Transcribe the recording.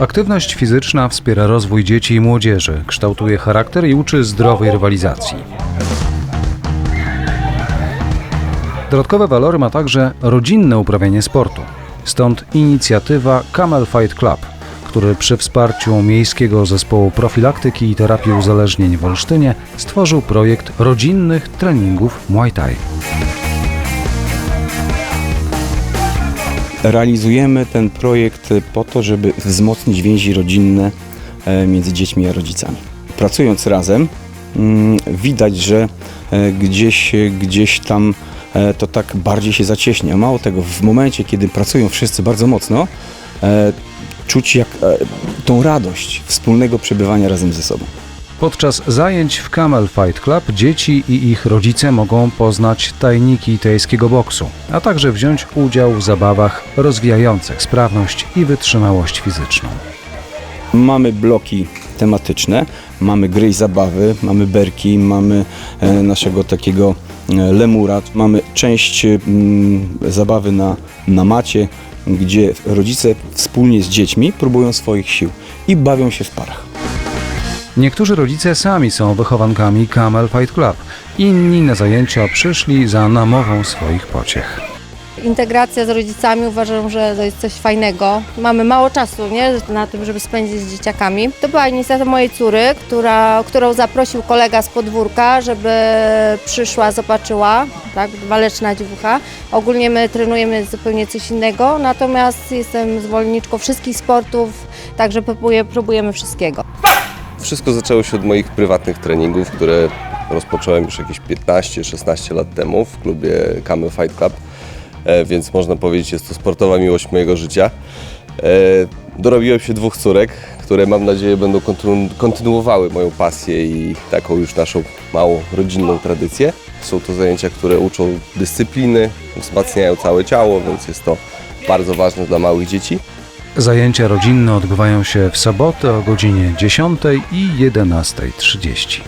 Aktywność fizyczna wspiera rozwój dzieci i młodzieży, kształtuje charakter i uczy zdrowej rywalizacji. Dodatkowe walory ma także rodzinne uprawianie sportu. Stąd inicjatywa Camel Fight Club, który przy wsparciu Miejskiego Zespołu Profilaktyki i Terapii Uzależnień w Olsztynie stworzył projekt rodzinnych treningów Muay Thai. Realizujemy ten projekt po to, żeby wzmocnić więzi rodzinne e, między dziećmi a rodzicami. Pracując razem, mm, widać, że e, gdzieś, gdzieś tam e, to tak bardziej się zacieśnia. Mało tego, w momencie, kiedy pracują wszyscy bardzo mocno, czuć jak tą radość wspólnego przebywania razem ze sobą. Podczas zajęć w Camel Fight Club dzieci i ich rodzice mogą poznać tajniki tajskiego boksu, a także wziąć udział w zabawach rozwijających sprawność i wytrzymałość fizyczną. Mamy bloki tematyczne, mamy gry i zabawy, mamy berki, mamy e, naszego takiego e, lemura, mamy część zabawy na, na macie, gdzie rodzice wspólnie z dziećmi próbują swoich sił i bawią się w parach. Niektórzy rodzice sami są wychowankami Camel Fight Club, inni na zajęcia przyszli za namową swoich pociech. Integracja z rodzicami uważam, że to jest coś fajnego. Mamy mało czasu nie? na tym, żeby spędzić z dzieciakami. To była inicjatywa mojej córy, która, którą zaprosił kolega z podwórka, żeby przyszła, zobaczyła, tak, waleczna dziewucha. Ogólnie my trenujemy zupełnie coś innego, natomiast jestem zwolenniczką wszystkich sportów, także próbujemy wszystkiego. Wszystko zaczęło się od moich prywatnych treningów, które rozpocząłem już jakieś 15-16 lat temu w klubie Camel Fight Club, e, więc można powiedzieć, jest to sportowa miłość mojego życia. E, Dorobiłem się dwóch córek, które mam nadzieję będą kontynu- kontynuowały moją pasję i taką już naszą małą rodzinną tradycję. Są to zajęcia, które uczą dyscypliny, wzmacniają całe ciało, więc jest to bardzo ważne dla małych dzieci. Zajęcia rodzinne odbywają się w sobotę o godzinie 10 i 11.30.